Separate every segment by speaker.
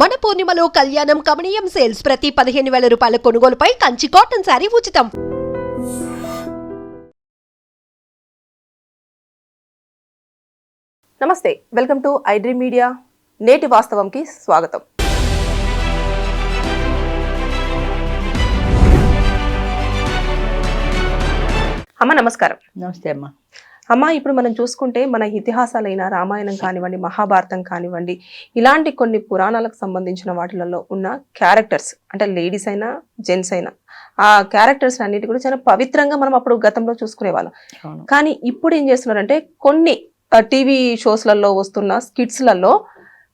Speaker 1: మన పూర్ణిమలో కళ్యాణం కమనీయం సేల్స్ ప్రతి పదిహేను వేల రూపాయల కొనుగోలుపై కంచి కాటన్ శారీ ఉచితం.
Speaker 2: నమస్తే వెల్కమ్ టు ఐడ్రీ మీడియా. నేటి వాస్తవంకి స్వాగతం. అమ్మ నమస్కారం.
Speaker 3: నమస్తే అమ్మా.
Speaker 2: అమ్మ ఇప్పుడు మనం చూసుకుంటే మన ఇతిహాసాలైన రామాయణం కానివ్వండి మహాభారతం కానివ్వండి ఇలాంటి కొన్ని పురాణాలకు సంబంధించిన వాటిలలో ఉన్న క్యారెక్టర్స్ అంటే లేడీస్ అయినా జెంట్స్ అయినా ఆ క్యారెక్టర్స్ అన్నిటి కూడా చాలా పవిత్రంగా మనం అప్పుడు గతంలో చూసుకునే వాళ్ళం కానీ ఇప్పుడు ఏం చేస్తున్నారంటే కొన్ని టీవీ షోస్లలో వస్తున్న స్కిట్స్లలో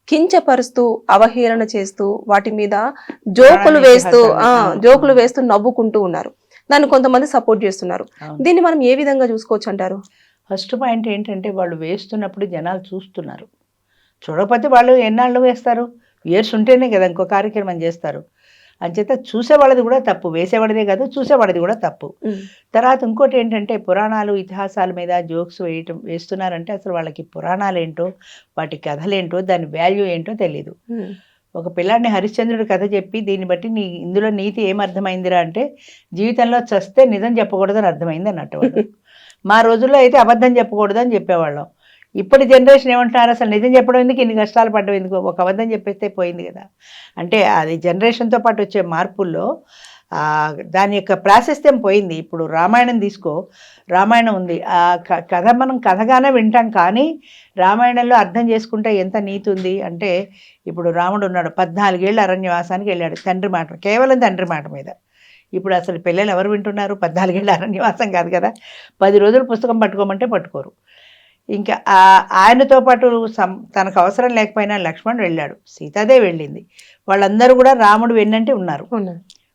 Speaker 2: కించపరుస్తూ అవహేళన చేస్తూ వాటి మీద జోకులు వేస్తూ జోకులు. వేస్తూ నవ్వుకుంటూ ఉన్నారు. దాన్ని కొంతమంది సపోర్ట్ చేస్తున్నారు. దీన్ని మనం ఏ విధంగా చూసుకోవచ్చు అంటారు?
Speaker 3: ఫస్ట్ పాయింట్ ఏంటంటే వాళ్ళు వేస్తున్నప్పుడు జనాలు చూస్తున్నారు. చూడకపోతే వాళ్ళు ఎన్నాళ్ళు వేస్తారు? ఇయర్స్ ఉంటేనే కదా ఇంకో కార్యక్రమం చేస్తారు. అంచేత చూసేవాళ్ళది కూడా తప్పు. వేసేవాడిదే కాదు చూసేవాడిది కూడా తప్పు. తర్వాత ఇంకోటి ఏంటంటే పురాణాలు ఇతిహాసాల మీద జోక్స్ వేయటం వేస్తున్నారంటే అసలు వాళ్ళకి పురాణాలు ఏంటో వాటి కథలేంటో దాని వాల్యూ ఏంటో తెలియదు ఒక పిల్లాడిని హరిశ్చంద్రుడి కథ చెప్పి దీన్ని బట్టి నీ ఇందులో నీతి ఏం అర్థమైందిరా అంటే జీవితంలో చస్తే నిజం చెప్పకూడదని అర్థమైంది అన్నట్టు. మా రోజుల్లో అయితే అబద్ధం చెప్పకూడదు అని చెప్పేవాళ్ళం. ఇప్పటి జనరేషన్ ఏమంటున్నారు? అసలు నిజం చెప్పడం ఎందుకు ఇన్ని కష్టాలు పడ్డం ఎందుకు? ఒక అబద్ధం చెప్పేస్తే పోయింది కదా. అంటే అది జనరేషన్తో పాటు వచ్చే మార్పుల్లో దాని యొక్క ప్రాశస్త్యం పోయింది? ఇప్పుడు రామాయణం తీసుకో. రామాయణం ఉంది. ఆ కథ మనం కథగానే వింటాం కానీ రామాయణంలో అర్థం చేసుకుంటే ఎంత నీతి ఉంది? అంటే ఇప్పుడు రాముడు ఉన్నాడు. పద్నాలుగేళ్ళు అరణ్యవాసానికి వెళ్ళాడు. తండ్రి మాట కేవలం తండ్రి మాట మీద. ఇప్పుడు అసలు పిల్లలు ఎవరు వింటున్నారు? పద్నాలుగేళ్ళు అరణ్యవాసం కాదు కదా. పది రోజులు పుస్తకం పట్టుకోమంటే పట్టుకోరు. ఇంకా ఆయనతో పాటు సం తనకు అవసరం లేకపోయినా లక్ష్మణుడు వెళ్ళాడు. సీతాదేవి వెళ్ళింది. వాళ్ళందరూ కూడా రాముడు వెన్నంటే ఉన్నారు.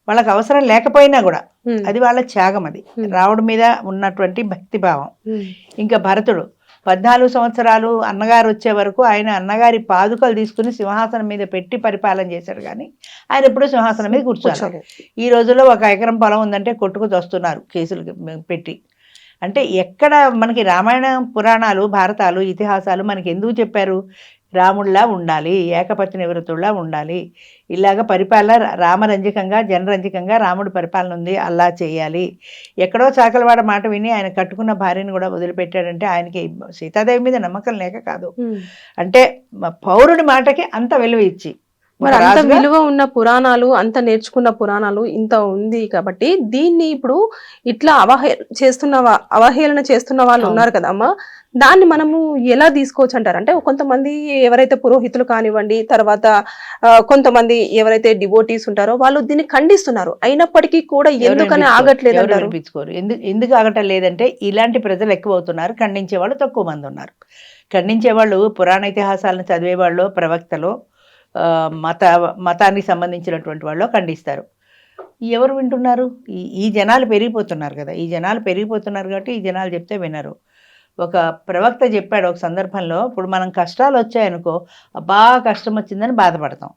Speaker 3: వాళ్ళకి అవసరం లేకపోయినా కూడా అది వాళ్ళ త్యాగం అది. రాముడి మీద ఉన్నటువంటి భక్తి భావం ఇంకా భరతుడు పద్నాలుగు సంవత్సరాలు అన్నగారు వచ్చే వరకు ఆయన అన్నగారి పాదుకలు తీసుకుని సింహాసనం మీద పెట్టి పరిపాలన చేశాడు కానీ ఆయన ఎప్పుడూ సింహాసనం మీద కూర్చోవాలి ఈ రోజుల్లో ఒక ఎకరం పొలం ఉందంటే కొట్టుకు వస్తున్నారు కేసులు పెట్టి. అంటే ఎక్కడ మనకి రామాయణ పురాణాలు భారతాలు ఇతిహాసాలు మనకి ఎందుకు చెప్పారు? రాముడిలా ఉండాలి ఏకపత్ని నివృత్తుల్లా ఉండాలి. ఇలాగ పరిపాలన రామరంజకంగా జనరంజకంగా రాముడి పరిపాలన ఉంది అల్లా చేయాలి. ఎక్కడో చాకలవాడ మాట విని ఆయన కట్టుకున్న భార్యను కూడా వదిలిపెట్టాడంటే ఆయనకి సీతాదేవి మీద నమ్మకం లేక కాదు. అంటే పౌరుడి మాటకి అంత విలువ ఇచ్చి
Speaker 2: మరి అంత విలువ ఉన్న పురాణాలు అంత నేర్చుకున్న పురాణాలు ఇంత ఉంది కాబట్టి దీన్ని ఇప్పుడు ఇట్లా అవహే చేస్తున్న అవహేళన చేస్తున్న వాళ్ళు. ఉన్నారు కదమ్మా. దాన్ని మనము ఎలా తీసుకోవచ్చు అంటారు అంటే కొంతమంది ఎవరైతే పురోహితులు కానివ్వండి తర్వాత కొంతమంది ఎవరైతే డివోటీస్ ఉంటారో వాళ్ళు దీన్ని ఖండిస్తున్నారు. అయినప్పటికీ కూడా ఎందుకని. ఆగట్లేదు
Speaker 3: వినిపించుకోరు ఎందుకు ఎందుకు ఆగటం లేదంటే ఇలాంటి ప్రజలు ఎక్కువ అవుతున్నారు ఖండించే వాళ్ళు తక్కువ మంది ఉన్నారు. ఖండించే వాళ్ళు పురాణ ఇతిహాసాలను చదివే వాళ్ళు ప్రవక్తలు మత మతానికి సంబంధించినటువంటి వాళ్ళు ఖండిస్తారు. ఎవరు వింటున్నారు? ఈ ఈ జనాలు పెరిగిపోతున్నారు కదా. ఈ జనాలు పెరిగిపోతున్నారు కాబట్టి ఈ జనాలు చెప్తే వినరు. ఒక ప్రవక్త చెప్పాడు ఒక సందర్భంలో ఇప్పుడు మనం కష్టాలు వచ్చాయనుకో అబ్బా కష్టం వచ్చిందని బాధపడతాం.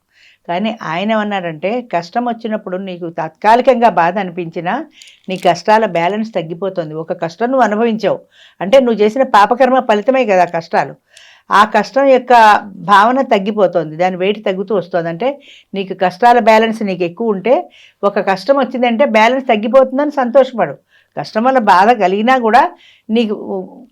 Speaker 3: కానీ ఆయన ఏమన్నాడంటే కష్టం వచ్చినప్పుడు నీకు తాత్కాలికంగా బాధ అనిపించినా నీ కష్టాల బ్యాలెన్స్ తగ్గిపోతుంది. ఒక కష్టం నువ్వు అనుభవించావు. అంటే నువ్వు చేసిన పాపకర్మ ఫలితమే కదా కష్టాలు. ఆ కష్టం యొక్క భావన తగ్గిపోతుంది. దాని వెయిట్ తగ్గుతూ వస్తుంది. అంటే నీకు కష్టాల బ్యాలెన్స్ నీకు ఎక్కువ ఉంటే ఒక కష్టం వచ్చిందంటే బ్యాలెన్స్ తగ్గిపోతుందని సంతోషపడు కష్టం వల్ల బాధ కలిగినా కూడా నీకు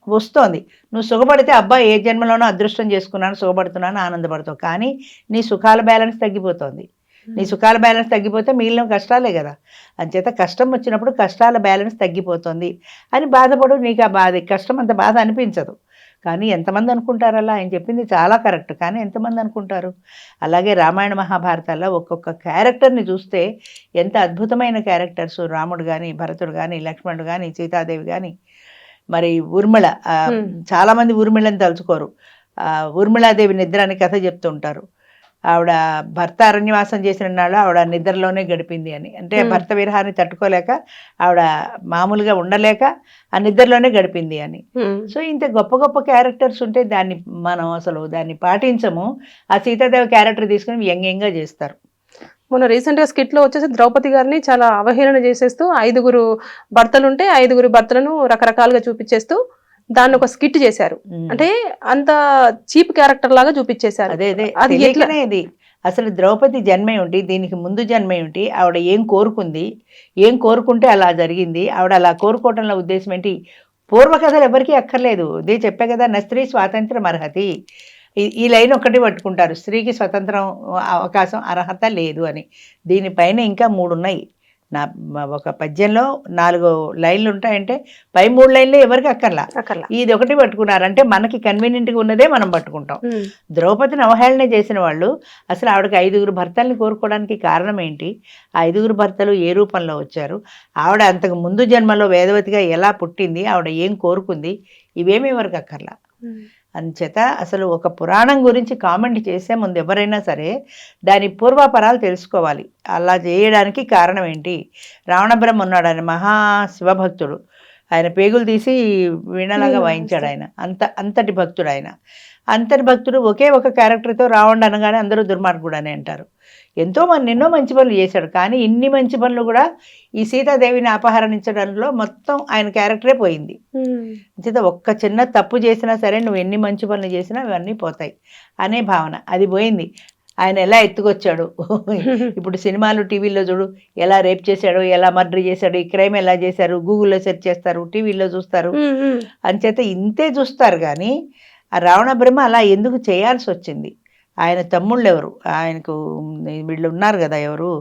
Speaker 3: వస్తోంది. నువ్వు సుఖపడితే అబ్బా ఏ జన్మలోనో అదృష్టం చేసుకున్నాను సుఖపడుతున్నాను ఆనందపడతావు. కానీ నీ సుఖాల బ్యాలెన్స్ తగ్గిపోతుంది. నీ సుఖాల బ్యాలెన్స్ తగ్గిపోతే మిగిలిన కష్టాలే కదా. అంచేత కష్టం వచ్చినప్పుడు కష్టాల బ్యాలెన్స్ తగ్గిపోతుంది అని బాధపడు. నీకు ఆ బాధ కష్టం అంత బాధ అనిపించదు. కానీ ఎంతమంది అనుకుంటారు అలా ఆయన చెప్పింది చాలా కరెక్ట్. కానీ ఎంతమంది అనుకుంటారు? అలాగే రామాయణ మహాభారతాల్లో ఒక్కొక్క క్యారెక్టర్ని చూస్తే ఎంత అద్భుతమైన క్యారెక్టర్స్ రాముడు కానీ భరతుడు కానీ లక్ష్మణుడు కానీ సీతాదేవి కానీ మరి ఊర్మిళ. చాలామంది ఊర్మిళని తలుచుకోరు. ఊర్మిళాదేవి నిద్ర అని కథ చెప్తుంటారు. ఆవిడ భర్త అరణ్యవాసం చేసిన నాడు ఆవిడ నిద్రలోనే గడిపింది అని అంటే. భర్త విరహాన్ని తట్టుకోలేక ఆవిడ మామూలుగా ఉండలేక ఆ నిద్రలోనే గడిపింది అని. సో ఇంత గొప్ప గొప్ప క్యారెక్టర్స్ ఉంటే దాన్ని మనం అసలు దాన్ని పాటించము ఆ సీతాదేవి క్యారెక్టర్ తీసుకుని వ్యంగ్యంగా చేస్తారు
Speaker 2: మొన్న రీసెంట్గా స్కిట్లో వచ్చేసి ద్రౌపది గారిని చాలా అవహేళన చేసేస్తూ ఐదుగురు భర్తలు ఉంటే ఐదుగురు భర్తలను రకరకాలుగా చూపించేస్తూ దాన్ని ఒక స్కిట్ చేశారు. అంటే అంత చీప్ క్యారెక్టర్ లాగా చూపించేశారు.
Speaker 3: అదే అదే.
Speaker 2: అది ఎట్లా?
Speaker 3: తెలియకనే ఇది. అసలు ద్రౌపది జన్మ ఏమిటి దీనికి ముందు జన్మ ఏమిటి ఆవిడ ఏం కోరుకుంది ఏం కోరుకుంటే అలా జరిగింది ఆవిడ అలా కోరుకోవటంలో ఉద్దేశం ఏంటి? పూర్వకథలు ఎవరికీ అక్కర్లేదు. ఇదే చెప్పే కదా నా స్త్రీ స్వాతంత్రం అర్హతి. ఈ- ఈ లైన్ ఒకటి పట్టుకుంటారు. స్త్రీకి స్వతంత్రం అవకాశం అర్హత లేదు అని. దీనిపైన ఇంకా మూడు ఉన్నాయి నా ఒక పద్యంలో నాలుగు లైన్లు ఉంటాయంటే పై మూడు లైన్లు ఎవరికి అక్కర్లా. ఇది ఒకటి పట్టుకున్నారు అంటే మనకి కన్వీనియంట్గా ఉన్నదే మనం పట్టుకుంటాం. ద్రౌపదిని అవహేళన చేసిన వాళ్ళు అసలు ఆవిడకి ఐదుగురు భర్తల్ని కోరుకోవడానికి కారణం ఏంటి? ఆ ఐదుగురు భర్తలు ఏ రూపంలో వచ్చారు? ఆవిడ అంతకు ముందు జన్మలో వేదవతిగా ఎలా పుట్టింది? ఆవిడ ఏం కోరుకుంది? ఇవేమీ ఎవరికి అక్కర్లా. అంచేత అసలు ఒక పురాణం గురించి కామెంట్ చేసే ముందు ఎవరైనా సరే దాని పూర్వాపరాలు తెలుసుకోవాలి. అలా చేయడానికి కారణం ఏంటి? రావణ బ్రహ్మ ఉన్నాడు ఆయన మహా శివభక్తుడు. ఆయన పేగులు తీసి వీణలాగా
Speaker 2: వీణ
Speaker 3: వాయించాడు ఆయన. అంత అంతటి భక్తుడు ఆయన. అంతటి భక్తుడు ఒకే ఒక క్యారెక్టర్తో రావణుడు అనగానే అందరూ దుర్మార్గుడు అని అంటారు. ఎంతో మంది ఎన్నో మంచి పనులు చేశాడు. కానీ ఇన్ని మంచి పనులు కూడా ఈ సీతాదేవిని అపహరించడంలో మొత్తం ఆయన క్యారెక్టరే పోయింది. అంచేత ఒక్క చిన్న తప్పు చేసినా సరే నువ్వు ఎన్ని మంచి పనులు చేసినా అవన్నీ పోతాయి అనే భావన. అది పోయింది. ఆయన ఎలా ఎత్తుకొచ్చాడు? ఇప్పుడు సినిమాలు టీవీలో చూడు ఎలా రేప్ చేశాడు ఎలా మర్డర్ చేశాడు ఈ క్రైమ్ ఎలా చేశారు గూగుల్లో సెర్చ్ చేస్తారు టీవీలో చూస్తారు. అంచేత ఇంతే చూస్తారు కానీ ఆ రావణ బ్రహ్మ అలా ఎందుకు చేయాల్సి వచ్చింది? ఆయన తమ్ముళ్ళు ఎవరు ఆయనకు వీళ్ళు ఉన్నారు కదా ఎవరు?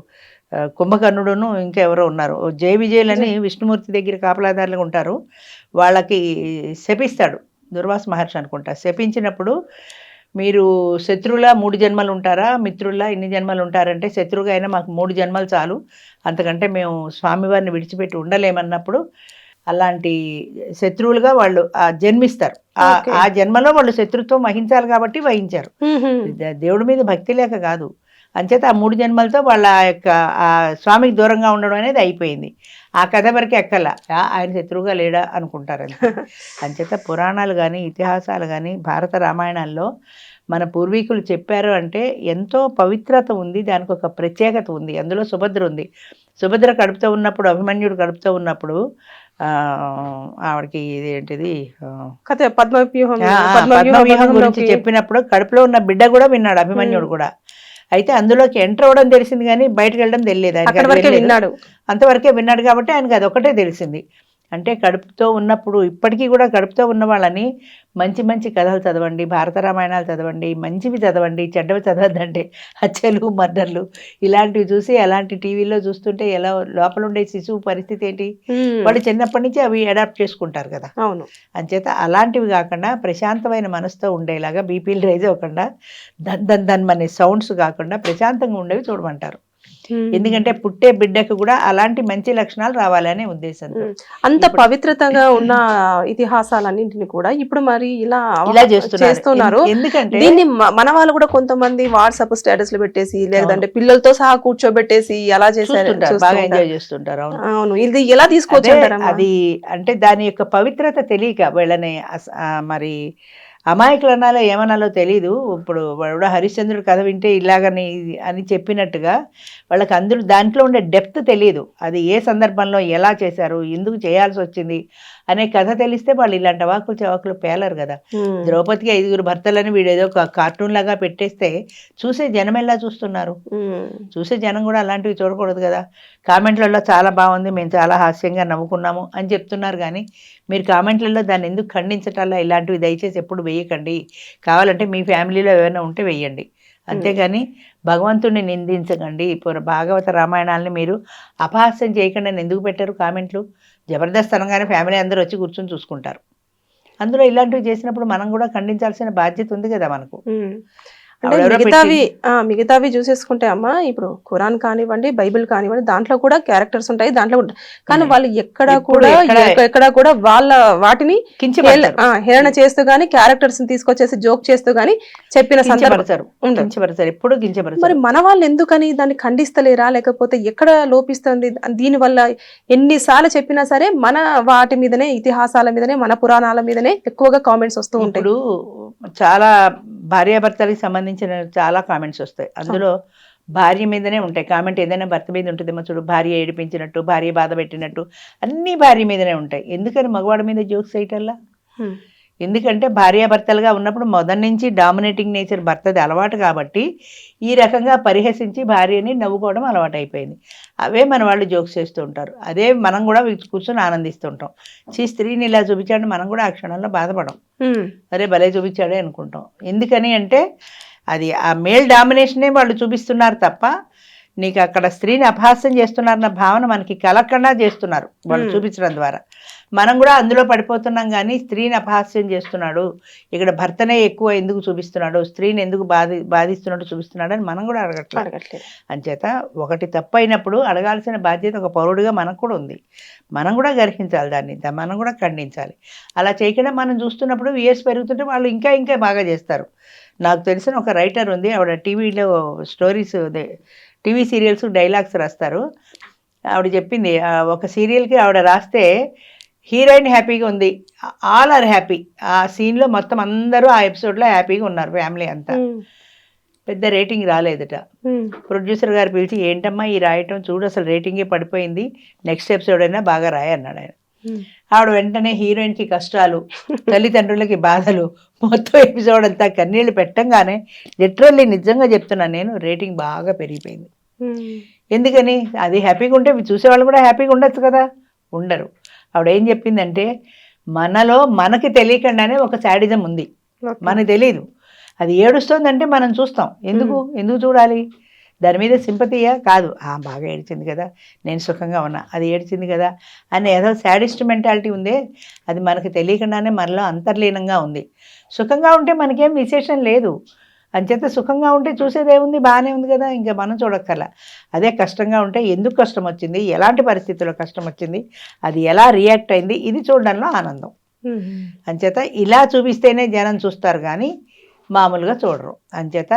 Speaker 3: కుంభకర్ణుడును ఇంకెవరో ఉన్నారు. ఓ జయ విజయులని విష్ణుమూర్తి దగ్గర కాపలాదారులుగా ఉంటారు. వాళ్ళకి శపిస్తాడు దుర్వాస మహర్షి అనుకుంటా. శపించినప్పుడు మీరు శత్రువులా మూడు జన్మలు ఉంటారా? మిత్రుల్లా ఇన్ని జన్మలు ఉంటారంటే శత్రువుగా అయినా మాకు మూడు జన్మలు చాలు. అంతకంటే మేము స్వామివారిని విడిచిపెట్టి ఉండలేమన్నప్పుడు అలాంటి శత్రువులుగా వాళ్ళు జన్మిస్తారు. ఆ జన్మలో వాళ్ళు శత్రుత్వం వహించాలి కాబట్టి వహించారు. దేవుడి మీద భక్తి లేక కాదు. అంచేత ఆ మూడు జన్మలతో వాళ్ళ యొక్క ఆ స్వామికి దూరంగా ఉండడం అనేది అయిపోయింది. ఆ కథ వరకే ఎక్కల. ఆయన శత్రువుగా లేడా అనుకుంటారు. అంచేత పురాణాలు కానీ ఇతిహాసాలు కానీ భారత రామాయణాల్లో మన పూర్వీకులు చెప్పారు అంటే ఎంతో పవిత్రత ఉంది దానికి ఒక ప్రత్యేకత ఉంది. అందులో సుభద్ర ఉంది. సుభద్ర కడుపుతో ఉన్నప్పుడు అభిమన్యుడు కడుపుతో ఉన్నప్పుడు ఆవిడకి ఇది ఏంటిది? ఆ,
Speaker 2: కథ పద్మవ్యూహం పద్మవ్యూహం
Speaker 3: గురించి చెప్పినప్పుడు కడుపులో ఉన్న బిడ్డ కూడా విన్నాడు అభిమన్యుడు కూడా. అయితే అందులోకి ఎంటర్ అవ్వడం తెలిసింది కానీ బయటకు వెళ్ళడం తెలియదు. అంతవరకే విన్నాడు కాబట్టి ఆయనకి అది ఒకటే తెలిసింది. అంటే కడుపుతో ఉన్నప్పుడు ఇప్పటికీ కూడా కడుపుతో ఉన్న వాళ్ళని మంచి మంచి కథలు చదవండి భారత రామాయణాలు చదవండి మంచివి చదవండి చెడ్డవి చదవద్దంటే హత్యలు మర్డర్లు ఇలాంటివి చూసి అలాంటి టీవీలో చూస్తుంటే ఎలా లోపల ఉండే శిశువు పరిస్థితి ఏంటి. వాళ్ళు చిన్నప్పటి నుంచి అవి అడాప్ట్ చేసుకుంటారు కదా
Speaker 2: అవును
Speaker 3: అంచేత అలాంటివి కాకుండా ప్రశాంతమైన మనసుతో ఉండేలాగా బీపీలు రైజ్ అవ్వకుండా దన్ దన్ దన్ అనే సౌండ్స్ కాకుండా ప్రశాంతంగా ఉండేవి చూడమంటారు. ఎందుకంటే పుట్టే బిడ్డకు కూడా అలాంటి మంచి లక్షణాలు రావాలనే ఉద్దేశంతో.
Speaker 2: ఉమ్. అంత పవిత్రతగా ఉన్న ఇతిహాసాలన్నింటిని కూడా ఇప్పుడు మరి ఇలా
Speaker 3: ఇలా చేస్తున్నారు. ఎందుకంటే
Speaker 2: దీన్ని మన వాళ్ళు కూడా కొంతమంది వాట్సాప్ స్టేటస్లో పెట్టేసి లేదంటే పిల్లలతో సహా కూర్చోబెట్టేసి ఎలా చేశారు
Speaker 3: చూస్తుంటారు
Speaker 2: చూస్తూ
Speaker 3: బాగా. ఎంజాయ్ చేస్తుంటారు అవును.
Speaker 2: అవును. ఇది ఎలా తీసుకొచ్చారమ్మా
Speaker 3: అది అంటే దాని యొక్క పవిత్రత తెలియక వీళ్ళని మరి అమాయకులు అనాలో ఏమనాలో తెలీదు. ఇప్పుడు వాడు హరిశ్చంద్రుడు కథ వింటే ఇలాగని అని చెప్పినట్టుగా వాళ్ళకి అందులో దాంట్లో ఉండే డెప్త్ తెలియదు అది ఏ సందర్భంలో ఎలా చేశారు ఎందుకు చేయాల్సి వచ్చింది అనే కథ తెలిస్తే వాళ్ళు ఇలాంటి వాకులు చవాకులు పేలరు కదా. ద్రౌపదికి ఐదుగురు భర్తలని వీడేదో ఒక కార్టూన్ లాగా పెట్టేస్తే చూసే జనం ఎలా చూస్తున్నారు. చూసే జనం కూడా అలాంటివి చూడకూడదు కదా. కామెంట్లలో చాలా బాగుంది మేము చాలా హాస్యంగా నవ్వుకున్నాము అని చెప్తున్నారు కానీ మీరు కామెంట్లలో దాన్ని ఎందుకు ఖండించటాలా? ఇలాంటివి దయచేసి ఎప్పుడు వేయకండి. కావాలంటే మీ ఫ్యామిలీలో ఏమైనా ఉంటే వేయండి. అంతేగాని భగవంతుడిని నిందించకండి. ఇప్పుడు భాగవత రామాయణాలని మీరు అపహాస్యం చేయకుండా ఎందుకు పెట్టారు కామెంట్లు? జబర్దస్త్ అనగానే ఫ్యామిలీ అందరూ వచ్చి కూర్చొని చూసుకుంటారు. అందులో ఇలాంటివి చేసినప్పుడు మనం కూడా ఖండించాల్సిన బాధ్యత ఉంది కదా మనకు.
Speaker 2: అంటే మిగతావి ఆ, మిగతావి చూసేసుకుంటే అమ్మా ఇప్పుడు ఖురాన్ కానివ్వండి బైబిల్ కానివ్వండి దాంట్లో కూడా క్యారెక్టర్స్ ఉంటాయి దాంట్లో ఉంటాయి కానీ. వాళ్ళు ఎక్కడ కూడా
Speaker 3: ఎక్కడ-
Speaker 2: ఎక్క- ఎక్కడ కూడా వాళ్ళ వాటిని హేళన చేస్తూ గానీ క్యారెక్టర్స్ తీసుకొచ్చేసి జోక్ చేస్తూ గానీ చెప్పిన
Speaker 3: ఎప్పుడు
Speaker 2: మరి మన వాళ్ళు ఎందుకని దాన్ని ఖండిస్తలేరా? లేకపోతే ఎక్కడ లోపిస్తుంది? దీని వల్ల ఎన్నిసార్లు చెప్పినా సరే మన వాటి మీదనే ఇతిహాసాల మీదనే మన పురాణాల మీదనే ఎక్కువగా కామెంట్స్ వస్తూ ఉంటాయి.
Speaker 3: చాలా భార్యాభర్తలకు సంబంధించిన చాలా కామెంట్స్ వస్తాయి. అందులో భార్య మీదనే ఉంటాయి. కామెంట్ ఏదైనా భర్త మీద ఉంటుందేమో చూడు. భార్య ఏడిపించినట్టు భార్య బాధ పెట్టినట్టు అన్నీ భార్య మీదనే ఉంటాయి. ఎందుకని మగవాడి మీద జోక్స్ వేయటల్లా. ఎందుకంటే భార్యాభర్తలుగా ఉన్నప్పుడు మొదటి నుంచి డామినేటింగ్ నేచర్ భర్తది అలవాటు కాబట్టి ఈ రకంగా పరిహసించి భార్యని నవ్వుకోవడం అలవాటు అయిపోయింది అవే మన వాళ్ళు జోక్స్ చేస్తూ ఉంటారు. అదే మనం కూడా కూర్చొని ఆనందిస్తుంటాం. చీ స్త్రీని ఇలా చూపించాడు మనం కూడా ఆ క్షణంలో బాధపడం. అరే భలే చూపించాడే అనుకుంటాం. ఎందుకని అంటే అది ఆ మేల్ డామినేషనే వాళ్ళు చూపిస్తున్నారు తప్ప నీకు అక్కడ స్త్రీని అపహాస్యం చేస్తున్నారన్న భావన మనకి కలకుండా చేస్తున్నారు వాళ్ళు. చూపించడం ద్వారా. మనం కూడా అందులో పడిపోతున్నాం కానీ స్త్రీని అపహాస్యం చేస్తున్నాడు. ఇక్కడ భర్తనే ఎక్కువ ఎందుకు చూపిస్తున్నాడు? స్త్రీని ఎందుకు బాధి బాధిస్తున్నాడు చూపిస్తున్నాడు అని మనం కూడా అడగట్లేదు.
Speaker 2: అడగట్లేదు.
Speaker 3: అంచేత ఒకటి తప్పు అయినప్పుడు అడగాల్సిన బాధ్యత ఒక పౌరుడిగా మనకు కూడా ఉంది. మనం కూడా గ్రహించాలి దాన్ని మనం కూడా ఖండించాలి. అలా చేయకుండా మనం చూస్తున్నప్పుడు ఇయర్స్ పెరుగుతుంటే వాళ్ళు ఇంకా ఇంకా బాగా చేస్తారు. నాకు తెలిసిన ఒక రైటర్ ఉంది ఆవిడ టీవీలో స్టోరీస్ టీవీ సీరియల్స్ డైలాగ్స్ రాస్తారు. ఆవిడ చెప్పింది ఒక సీరియల్కి ఆవిడ రాస్తే హీరోయిన్ హ్యాపీగా ఉంది ఆల్ ఆర్ హ్యాపీ. ఆ సీన్లో మొత్తం అందరూ ఆ ఎపిసోడ్లో హ్యాపీగా ఉన్నారు ఫ్యామిలీ అంతా. పెద్ద రేటింగ్ రాలేదట. ప్రొడ్యూసర్ గారు పిలిచి ఏంటమ్మా ఈ రాయటం చూడు అసలు రేటింగే పడిపోయింది నెక్స్ట్ ఎపిసోడ్ అయినా బాగా రాయి అన్నాడు ఆయన. ఆవిడ వెంటనే హీరోయిన్కి కష్టాలు తల్లిదండ్రులకి బాధలు మొత్తం ఎపిసోడ్ అంతా కన్నీళ్ళు పెట్టంగానే లిటరల్లీ నిజంగా చెప్తున్నాను నేను రేటింగ్ బాగా పెరిగిపోయింది.
Speaker 2: ఉమ్,
Speaker 3: ఎందుకని? అది హ్యాపీగా ఉంటే చూసేవాళ్ళు కూడా హ్యాపీగా ఉండొచ్చు కదా? ఉండరు. ఆవిడ ఏం చెప్పిందంటే మనలో మనకి తెలియకుండానే ఒక శాడిజం ఉంది. మనకు తెలియదు అది ఏడుస్తోందంటే మనం చూస్తాం. ఎందుకు? ఎందుకు చూడాలి? దాని మీద సింపతియా కాదు. ఆ బాగా ఏడ్చింది కదా. నేను సుఖంగా ఉన్నా. అది ఏడ్చింది కదా. అని ఏదో శాడిస్ట్ మెంటాలిటీ ఉందే. అది మనకు తెలియకుండానే మనలో అంతర్లీనంగా ఉంది. సుఖంగా ఉంటే మనకేం విశేషం లేదు. అంచేత సుఖంగా ఉంటే చూసేదేముంది బాగానే ఉంది కదా. ఇంకా మనం చూడక్కర్లా. అదే కష్టంగా ఉంటే ఎందుకు కష్టం వచ్చింది? ఎలాంటి పరిస్థితుల్లో కష్టం వచ్చింది? అది ఎలా రియాక్ట్ అయింది? ఇది చూడడంలో ఆనందం. అంచేత ఇలా చూపిస్తేనే జనం చూస్తారు కానీ మామూలుగా చూడరు. అంచేత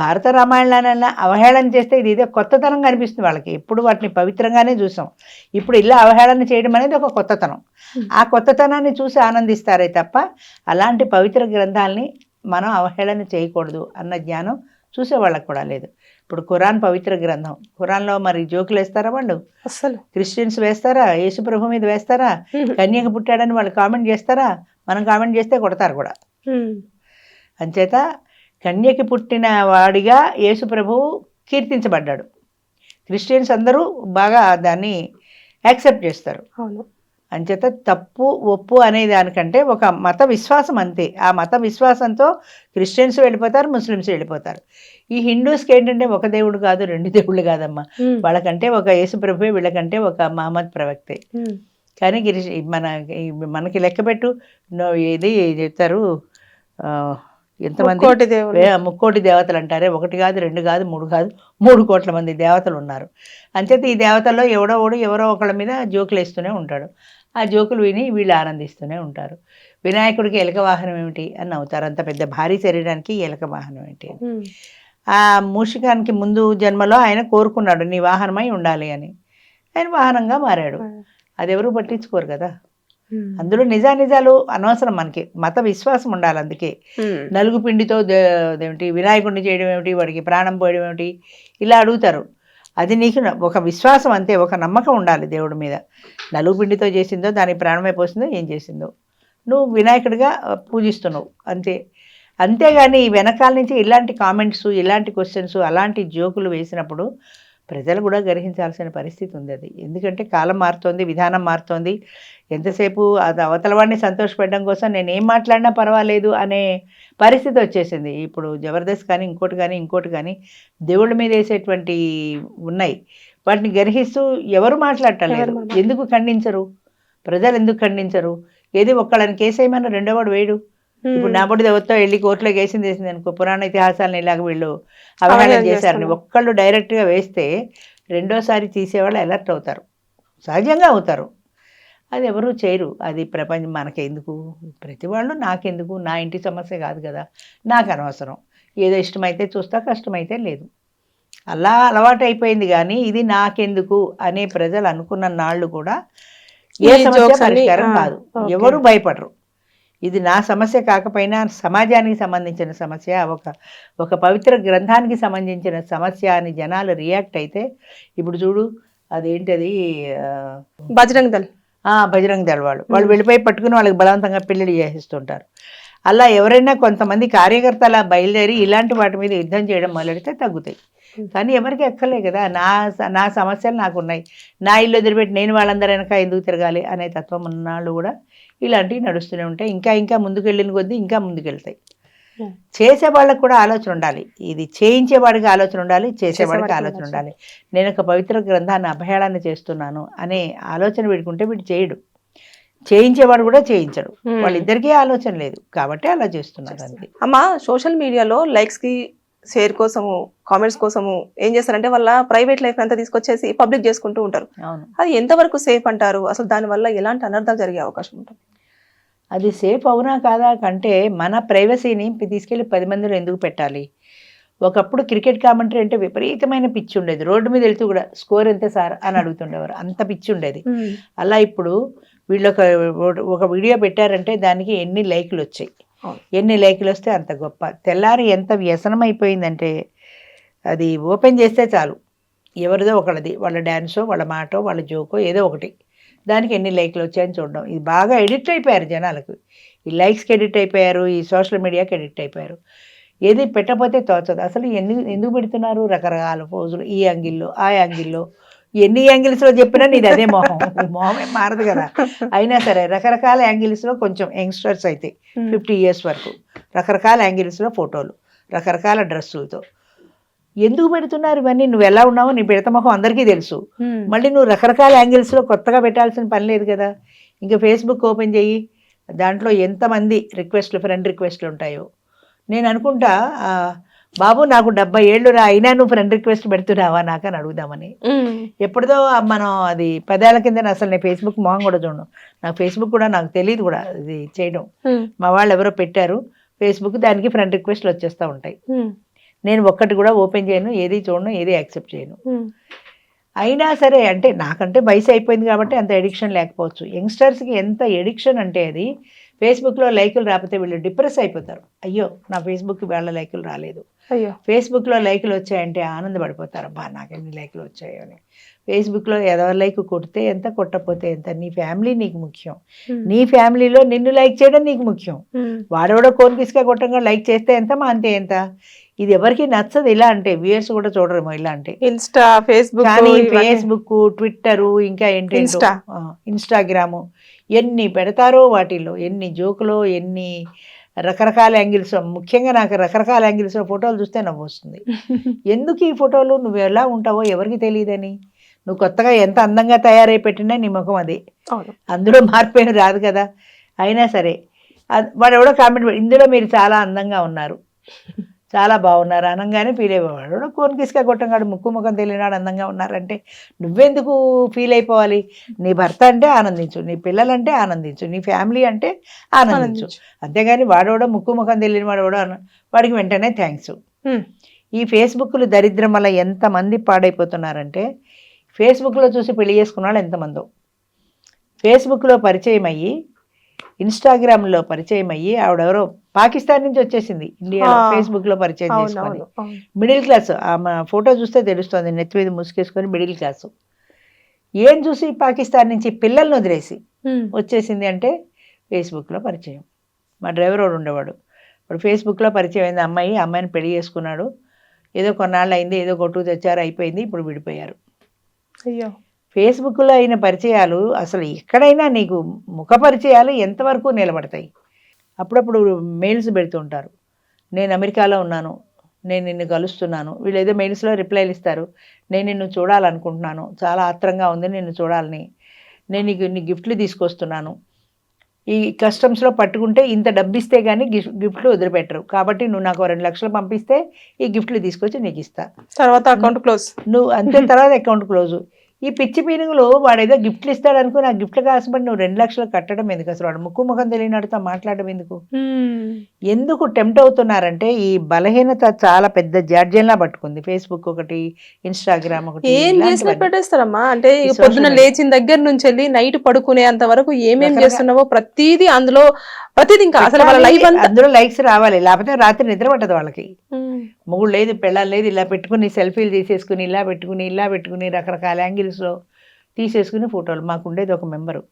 Speaker 3: భారత రామాయణాలన్నా అవహేళన చేస్తే ఇది ఇదే కొత్తతనం కనిపిస్తుంది వాళ్ళకి. ఎప్పుడు వాటిని పవిత్రంగానే చూసాం. ఇప్పుడు ఇలా అవహేళన చేయడం అనేది ఒక కొత్తతనం. ఆ కొత్తతనాన్ని చూసి ఆనందిస్తారే తప్ప అలాంటి పవిత్ర గ్రంథాలని మనం అవహేళన చేయకూడదు అన్న జ్ఞానం చూసే వాళ్ళకి కూడా లేదు. ఇప్పుడు ఖురాన్ పవిత్ర గ్రంథం. ఖురాన్లో మరి జోకులు వేస్తారా వాళ్ళు?
Speaker 2: అస్సలు.
Speaker 3: క్రిస్టియన్స్ వేస్తారా? యేసు ప్రభు మీద వేస్తారా? కన్యక పుట్టాడని వాళ్ళు కామెంట్ చేస్తారా? మనం కామెంట్ చేస్తే కొడతారు కూడా. అంచేత కన్యకి పుట్టిన వాడిగా యేసు ప్రభువు కీర్తించబడ్డాడు. క్రిస్టియన్స్ అందరూ బాగా దాన్ని యాక్సెప్ట్ చేస్తారు. అంచేత తప్పు ఒప్పు అనే దానికంటే ఒక మత విశ్వాసం అంతే. ఆ మత విశ్వాసంతో క్రిస్టియన్స్ వెళ్ళిపోతారు ముస్లిమ్స్ వెళ్ళిపోతారు. ఈ హిందూస్కి ఏంటంటే ఒక దేవుడు కాదు రెండు దేవుళ్ళు కాదమ్మా. వాళ్ళకంటే ఒక యేసు ప్రభువే వీళ్ళకంటే ఒక మహమ్మద్ ప్రవక్తే. కానీ మన మనకి లెక్కపెట్టు ఇది చెప్తారు? ఎంతమంది?
Speaker 2: ముక్కోటి
Speaker 3: దేవతలు అంటారే. ఒకటి కాదు రెండు కాదు మూడు కాదు మూడు కోట్ల మంది దేవతలు ఉన్నారు. అంచేత ఈ దేవతల్లో ఎవడో ఒకడు ఎవరో ఒకళ్ళ మీద జోకులు వేస్తూనే ఉంటాడు. ఆ జోకులు విని వీళ్ళు ఆనందిస్తూనే ఉంటారు. వినాయకుడికి ఎలక వాహనం ఏమిటి అని నవ్వుతారు. అంత పెద్ద భారీ శరీరానికి ఎలక వాహనం ఏంటి ఆ మూషికానికి ముందు జన్మలో ఆయన కోరుకున్నాడు నీ వాహనమై ఉండాలి అని. ఆయన వాహనంగా మారాడు. అది ఎవరు పట్టించుకోరు కదా. అందులో నిజానిజాలు అనవసరం మనకి మత విశ్వాసం ఉండాలి అందుకే. నలుగు పిండితో అదేమిటి వినాయకుడిని చేయడం ఏమిటి వాడికి ప్రాణం పోయడం ఏమిటి ఇలా అడుగుతారు. అది నీకు ఒక విశ్వాసం అంతే ఒక నమ్మకం ఉండాలి దేవుడి మీద. నలుగు పిండితో చేసిందో దానికి ప్రాణమే పోసిందో ఏం చేసిందో. నువ్వు వినాయకుడిగా పూజిస్తున్నావు అంతే. అంతేగాని ఈ వెనకాల నుంచి ఇలాంటి కామెంట్స్ ఇలాంటి క్వశ్చన్స్ అలాంటి జోకులు వేసినప్పుడు ప్రజలు కూడా గ్రహించాల్సిన పరిస్థితి ఉంది అది. ఎందుకంటే కాలం మారుతోంది విధానం మారుతోంది. ఎంతసేపు అది అవతల వాడిని సంతోషపెట్టడం కోసం నేను ఏం మాట్లాడినా పర్వాలేదు అనే పరిస్థితి వచ్చేసింది. ఇప్పుడు జబర్దస్త్ కానీ ఇంకోటి కానీ ఇంకోటి కానీ దేవుళ్ళ మీద వేసేటువంటి ఉన్నాయి. వాటిని గ్రహిస్తూ ఎవరు మాట్లాడటం లేదు. ఎందుకు ఖండించరు? ప్రజలు ఎందుకు ఖండించరు? ఏది ఒక్కళ్ళని కేసేయమన్నా రెండో వాడు వేయడు. ఇప్పుడు
Speaker 2: ఉమ్,
Speaker 3: నా పొడి దేవతో వెళ్ళి కోర్టులో కేసింది వేసింది అనుకో పురాణ ఇతిహాసాలను ఇలాగ వీళ్ళు అవహేళన
Speaker 2: అవహేళన
Speaker 3: చేశారని. ఒక్కళ్ళు డైరెక్ట్గా వేస్తే రెండోసారి తీసేవాళ్ళు అలర్ట్ అవుతారు. సహజంగా అవుతారు. అది ఎవరు చేయరు. అది ప్రపంచం మనకెందుకు? ప్రతి వాళ్ళు నాకెందుకు? నా ఇంటి సమస్య కాదు కదా. నాకు అనవసరం. ఏదో ఇష్టమైతే చూస్తా కష్టమైతే లేదు. అలా అలవాటు అయిపోయింది కానీ ఇది నాకెందుకు అనే ప్రజలు అనుకున్న నాళ్ళు కూడా ఏ సమస్య పరిష్కారం కాదు. ఎవరు భయపడరు. ఇది నా సమస్య కాకపోయినా సమాజానికి సంబంధించిన సమస్య ఒక ఒక పవిత్ర గ్రంథానికి సంబంధించిన సమస్య అని జనాలు రియాక్ట్ అయితే ఇప్పుడు చూడు అదేంటది
Speaker 2: బజరంగ్ దళ్.
Speaker 3: ఆ, బజరంగ దళ వాళ్ళు. వాళ్ళు వెళ్ళిపోయి పట్టుకుని వాళ్ళకి బలవంతంగా పెళ్ళిళ్ళు చేసేస్తుంటారు. అలా ఎవరైనా కొంతమంది కార్యకర్త అలా బయలుదేరి ఇలాంటి వాటి మీద యుద్ధం చేయడం మొదలెడితే తగ్గుతాయి. కానీ ఎవరికి ఎక్కలే కదా నా నా సమస్యలు నాకు ఉన్నాయి నా ఇల్లు వదిలిపెట్టి నేను వాళ్ళందరూ వెనక ఎందుకు తిరగాలి అనే తత్వం ఉన్నవాళ్ళు కూడా ఇలాంటివి నడుస్తూనే ఉంటాయి. ఇంకా ఇంకా ముందుకెళ్ళిన కొద్దీ ఇంకా ముందుకెళ్తాయి. చేసే వాళ్ళకి కూడా ఆలోచన ఉండాలి. ఇది చేయించేవాడికి ఆలోచన ఉండాలి చేసేవాడికి ఆలోచన. ఉండాలి. నేను ఒక పవిత్ర గ్రంథాన్ని అభయాళాన్ని చేస్తున్నాను అనే ఆలోచన వీడుకుంటే వీడు చేయడు. చేయించేవాడు కూడా చేయించడు. వాళ్ళిద్దరికీ ఆలోచన లేదు. కాబట్టి అలా చేస్తున్నారు అంతే.
Speaker 2: అమ్మ సోషల్ మీడియాలో లైక్స్కి షేర్ కోసము కామెంట్స్ కోసము ఏం చేస్తారంటే వాళ్ళ ప్రైవేట్ లైఫ్ అంతా తీసుకొచ్చేసి పబ్లిక్ చేసుకుంటూ ఉంటారు. అది ఎంతవరకు సేఫ్ అంటారు? అసలు దాని వల్ల ఎలాంటి అనర్థాలు జరిగే అవకాశం ఉంటుంది?
Speaker 3: అది సేఫ్ అవునా కాదా కంటే మన ప్రైవసీని తీసుకెళ్ళి పది మందిలో ఎందుకు పెట్టాలి? ఒకప్పుడు క్రికెట్ కామెంటరీ అంటే విపరీతమైన పిచ్చి ఉండేది. రోడ్డు మీద వెళ్తూ కూడా స్కోర్ ఎంత సార్ అని అడుగుతుండేవారు. అంత పిచ్చి ఉండేది. అలా ఇప్పుడు వీళ్ళు ఒక ఒక వీడియో పెట్టారంటే దానికి ఎన్ని లైకులు వచ్చాయి. ఎన్ని లేఖలు వస్తే అంత గొప్ప. తెల్లారి ఎంత వ్యసనం అయిపోయిందంటే అది ఓపెన్ చేస్తే చాలు. ఎవరిదో ఒకళ్ళది వాళ్ళ డ్యాన్సో వాళ్ళ మాటో వాళ్ళ జోకో ఏదో ఒకటి. దానికి ఎన్ని లైక్లు వచ్చాయని చూడడం. ఇది బాగా ఎడిట్ అయిపోయారు జనాలకు. ఈ లైక్స్కి ఎడిట్ అయిపోయారు ఈ సోషల్ మీడియాకి ఎడిట్ అయిపోయారు. ఏది పెట్టకపోతే తోచదు. అసలు ఎందుకు ఎందుకు పెడుతున్నారు? రకరకాల పోజులు. ఈ యాంగిల్లో ఆ యాంగిల్లో. ఎన్ని యాంగిల్స్లో చెప్పినా నీది అదే మొహం. మొహమే మారదు కదా. అయినా సరే రకరకాల యాంగిల్స్లో కొంచెం యంగ్స్టర్స్ అయితే ఫిఫ్టీ ఇయర్స్ వరకు రకరకాల యాంగిల్స్లో ఫోటోలు రకరకాల డ్రెస్సులతో. ఎందుకు పెడుతున్నారు ఇవన్నీ? నువ్వు ఎలా ఉన్నావో నీ పెడత మొహం అందరికీ తెలుసు. మళ్ళీ నువ్వు రకరకాల యాంగిల్స్లో కొత్తగా పెట్టాల్సిన పని లేదు కదా. ఇంకా ఫేస్బుక్ ఓపెన్ చెయ్యి. దాంట్లో ఎంతమంది రిక్వెస్ట్లు ఫ్రెండ్ రిక్వెస్ట్లు ఉంటాయో. నేను అనుకుంటా బాబు నాకు డెబ్బై ఏళ్ళు రా అయినా నువ్వు ఫ్రెండ్ రిక్వెస్ట్ పెడుతున్నావా నాకు అని అడుగుదామని. ఎప్పుడుదో మనం అది పదేళ్ళ కింద అసలు నేను ఫేస్బుక్ మొహం కూడా చూడను. నాకు ఫేస్బుక్ కూడా నాకు తెలియదు కూడా ఇది చేయడం. మా వాళ్ళు ఎవరో పెట్టారు. ఫేస్బుక్ దానికి ఫ్రెండ్ రిక్వెస్ట్లు వచ్చేస్తూ ఉంటాయి. నేను ఒక్కటి కూడా ఓపెన్ చేయను ఏది చూడను ఏది యాక్సెప్ట్ చేయను. అయినా సరే అంటే నాకంటే వయసు అయిపోయింది కాబట్టి అంత ఎడిక్షన్ లేకపోవచ్చు. యంగ్స్టర్స్కి ఎంత ఎడిక్షన్ అంటే అది ఫేస్బుక్లో లైకులు రాకపోతే వీళ్ళు డిప్రెస్ అయిపోతారు. అయ్యో నా ఫేస్బుక్ వాళ్ళ లైకులు రాలేదు.
Speaker 2: అయ్యో.
Speaker 3: ఫేస్బుక్లో లైకులు వచ్చాయంటే ఆనందపడిపోతారు అబ్బా నాకు ఎన్ని లైకులు వచ్చాయో అని. ఫేస్బుక్లో ఎవరి లైక్ కొడితే ఎంత కొట్టకపోతే ఎంత? నీ ఫ్యామిలీ నీకు ముఖ్యం. నీ ఫ్యామిలీలో నిన్ను లైక్ చేయడం నీకు ముఖ్యం. వాడెవడో కోరికిస్గా కొట్టంగా లైక్ చేస్తే ఎంత మా అంతే ఎంత? ఇది ఎవరికి నచ్చదు. ఇలా అంటే వ్యూయర్స్ కూడా చూడరేమో ఇలా అంటే.
Speaker 2: ఇన్స్టా ఫేస్బుక్
Speaker 3: కానీ ఫేస్బుక్ ట్విట్టర్ ఇంకా ఏంటి. ఇన్స్టాగ్రాము ఎన్ని పెడతారో వాటిల్లో? ఎన్ని జోకులో? ఎన్ని రకరకాల యాంగిల్స్ ముఖ్యంగా నాకు రకరకాల యాంగిల్స్ ఫోటోలు చూస్తే నవ్వు వస్తుంది ఎందుకు ఈ ఫోటోలు? నువ్వు ఎలా ఉంటావో ఎవరికి తెలియదని? నువ్వు కొత్తగా ఎంత అందంగా తయారై పెట్టినా నీ ముఖం అది. అందులో మార్పు రాదు కదా. అయినా సరే వాడు ఎవడో కామెంట్ ఇందులో మీరు చాలా అందంగా ఉన్నారు. చాలా బాగున్నారు. అనగానే ఫీల్ అయిపోవాడు ఎవడో కోన్కిస్గా కొట్టంగాడు ముక్కు ముఖం తెలియనాడు అందంగా ఉన్నారంటే నువ్వెందుకు ఫీల్ అయిపోవాలి? నీ భర్త అంటే ఆనందించు నీ పిల్లలంటే ఆనందించు నీ ఫ్యామిలీ అంటే ఆనందించు. అంతేగాని వాడోడో ముక్కు ముఖం తెలియని వాడోడో అన- వాడికి వెంటనే థ్యాంక్స్. ఈ ఫేస్బుక్లు దరిద్రం వల్ల ఎంతమంది పాడైపోతున్నారంటే ఫేస్బుక్లో చూసి పెళ్ళి చేసుకున్న వాళ్ళు ఎంతమందో. ఫేస్బుక్లో పరిచయం అయ్యి ఇన్స్టాగ్రామ్లో పరిచయం అయ్యి ఆవిడెవరో పాకిస్తాన్ నుంచి వచ్చేసింది. ఇండియా. ఫేస్బుక్లో పరిచయం చేసుకొని. మిడిల్ క్లాస్ ఆమె ఫోటో చూస్తే తెలుస్తుంది నెత్తి మీద ముసుగేసుకొని మిడిల్ క్లాస్. ఏం చూసి పాకిస్తాన్ నుంచి పిల్లల్ని వదిలేసి. వచ్చేసింది అంటే ఫేస్బుక్లో పరిచయం. మా డ్రైవర్ వాడు ఉండేవాడు. ఇప్పుడు ఫేస్బుక్లో పరిచయం అయింది. అమ్మాయి అమ్మాయిని పెళ్ళి చేసుకున్నాడు. ఏదో కొన్నాళ్ళు అయింది ఏదో కొట్టుకు తెచ్చారు అయిపోయింది ఇప్పుడు విడిపోయారు.
Speaker 2: అయ్యో.
Speaker 3: ఫేస్బుక్లో అయిన పరిచయాలు అసలు ఎక్కడైనా నీకు ముఖ పరిచయాలు ఎంతవరకు నిలబడతాయి? అప్పుడప్పుడు మెయిల్స్ పెడుతుంటారు నేను అమెరికాలో ఉన్నాను. నేను నిన్ను కలుస్తున్నాను. వీళ్ళు ఏదో మెయిల్స్లో రిప్లైలు ఇస్తారు. నేను నిన్ను చూడాలనుకుంటున్నాను. చాలా ఆత్రంగా ఉంది నిన్ను చూడాలని. నేను నీకు ఇన్ని గిఫ్ట్లు తీసుకొస్తున్నాను. ఈ కస్టమ్స్లో పట్టుకుంటే ఇంత డబ్బు ఇస్తే కానీ గిఫ్ట్ గిఫ్ట్లు వదిలిపెట్టరు. కాబట్టి నువ్వు నాకు రెండు లక్షలు పంపిస్తే ఈ గిఫ్ట్లు తీసుకొచ్చి నీకు ఇస్తా.
Speaker 2: తర్వాత అకౌంట్ క్లోజ్.
Speaker 3: నువ్వు అంతే తర్వాత అకౌంట్ క్లోజ్. ఈ పిచ్చి పీనుగులు వాడు ఏదో గిఫ్ట్లు ఇస్తాడు అనుకో నా గిఫ్ట్లు కాసబడి నువ్వు రెండు లక్షలు కట్టడం ఎందుకు? అసలు వాడు ముక్కు ముఖం తెలియనాడుతో మాట్లాడడం ఎందుకు? ఎందుకు టెంప్ట్ అవుతున్నారంటే ఈ బలహీనత చాలా పెద్ద జాడ్యంలా పట్టుకుంది. ఫేస్బుక్ ఒకటి ఇన్స్టాగ్రామ్ ఒకటి
Speaker 2: ఏం చేసినా. పెట్టేస్తారమ్మా. అంటే పొద్దున. లేచిన దగ్గర నుంచి వెళ్ళి నైట్ పడుకునేంత వరకు ఏమేం
Speaker 3: రకరకాల-
Speaker 2: చేస్తున్నావో ప్రతిదీ అందులో ప్రతిదీ ఇంకా అసలు వాళ్ళ లైఫ్
Speaker 3: అందులో లైక్స్ రావాలి. లేకపోతే రాత్రి నిద్ర పట్టదు వాళ్ళకి. మొగుడు లేదు పెళ్ళాలి లేదు ఇలా పెట్టుకుని సెల్ఫీలు తీసేసుకుని ఇలా పెట్టుకుని ఇలా పెట్టుకుని రకరకాల యాంగిల్స్లో తీసేసుకుని ఫోటోలు. మాకు ఉండేది ఒక మెంబరు.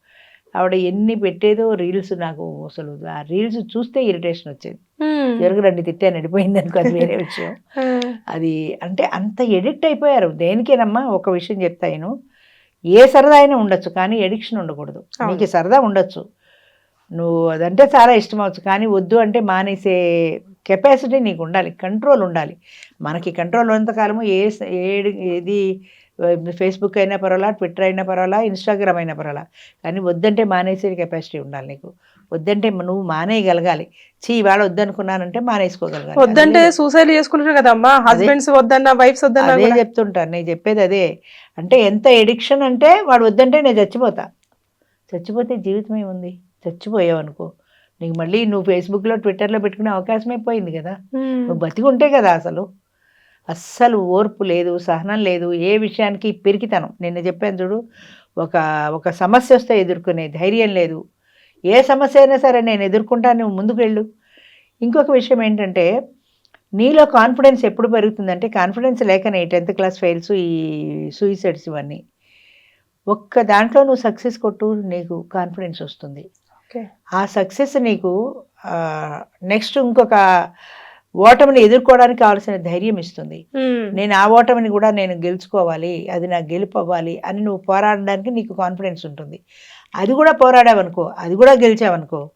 Speaker 3: ఆవిడ ఎన్ని పెట్టేదో రీల్స్ నాకు అసలు ఆ రీల్స్ చూస్తే ఇరిటేషన్ వచ్చేది. జరుగురండి తిట్టాను వెళ్ళిపోయింది అనుకో అది వేరే విషయం. అది అంటే అంత ఎడిక్ట్ అయిపోయారు. దేనికేనమ్మా ఒక విషయం చెప్తాను ఏ సరదా అయినా ఉండొచ్చు కానీ ఎడిక్షన్ ఉండకూడదు. నీకు సరదా ఉండొచ్చు. నువ్వు అదంటే చాలా ఇష్టం అవచ్చు కానీ వద్దు అంటే మానేసే కెపాసిటీ నీకు ఉండాలి కంట్రోల్ ఉండాలి. మనకి కంట్రోల్ ఉన్నంతకాలము ఏ ఏది ఫేస్బుక్ అయినా పర్వాలా ట్విట్టర్ అయినా పర్వాలా ఇన్స్టాగ్రామ్ అయినా పర్వాలా. కానీ వద్దంటే మానేసే కెపాసిటీ ఉండాలి నీకు. వద్దంటే నువ్వు మానేయగలగాలి. చీ ఇవాళ వద్దనుకున్నానంటే మానేసుకోగలగాలి.
Speaker 2: వద్దంటే సూసైడ్ చేసుకుంటారు కదమ్మా. హస్బెండ్స్ వద్దన్నా వైఫ్స్ వద్దన్నా
Speaker 3: అదే. చెప్తుంటాను నేను చెప్పేది అదే. అంటే ఎంత ఎడిక్షన్ అంటే వాడు వద్దంటే నేను చచ్చిపోతా. చచ్చిపోతే జీవితం ఏముంది? చచ్చిపోయావు అనుకో. నీకు మళ్ళీ నువ్వు ఫేస్బుక్లో ట్విట్టర్లో పెట్టుకునే అవకాశమే పోయింది కదా. నువ్వు బతికి ఉంటే కదా అసలు. అస్సలు ఓర్పు లేదు సహనం లేదు ఏ విషయానికి పిరికితనం. నిన్న చెప్పాను చూడు ఒక ఒక సమస్య వస్తే ఎదుర్కొనే ధైర్యం లేదు. ఏ సమస్య అయినా సరే నేను ఎదుర్కొంటాను నువ్వు ముందుకు వెళ్ళు. ఇంకొక విషయం ఏంటంటే నీలో కాన్ఫిడెన్స్ ఎప్పుడు పెరుగుతుందంటే కాన్ఫిడెన్స్ లేకనే టెన్త్ క్లాస్ ఫెయిల్స్ ఈ సూయిసైడ్స్ ఇవన్నీ. ఒక్క దాంట్లో నువ్వు సక్సెస్ కొట్టు నీకు కాన్ఫిడెన్స్ వస్తుంది.
Speaker 2: ఓకే.
Speaker 3: ఆ సక్సెస్ నీకు నెక్స్ట్ ఇంకొక ఓటమిని ఎదుర్కోవడానికి కావాల్సిన ధైర్యం ఇస్తుంది. నేను ఆ ఓటమిని కూడా నేను గెలుచుకోవాలి అది నాకు గెలుపు అవ్వాలి అని నువ్వు పోరాడడానికి నీకు కాన్ఫిడెన్స్ ఉంటుంది. అది కూడా పోరాడావనుకో అది కూడా గెలిచావనుకో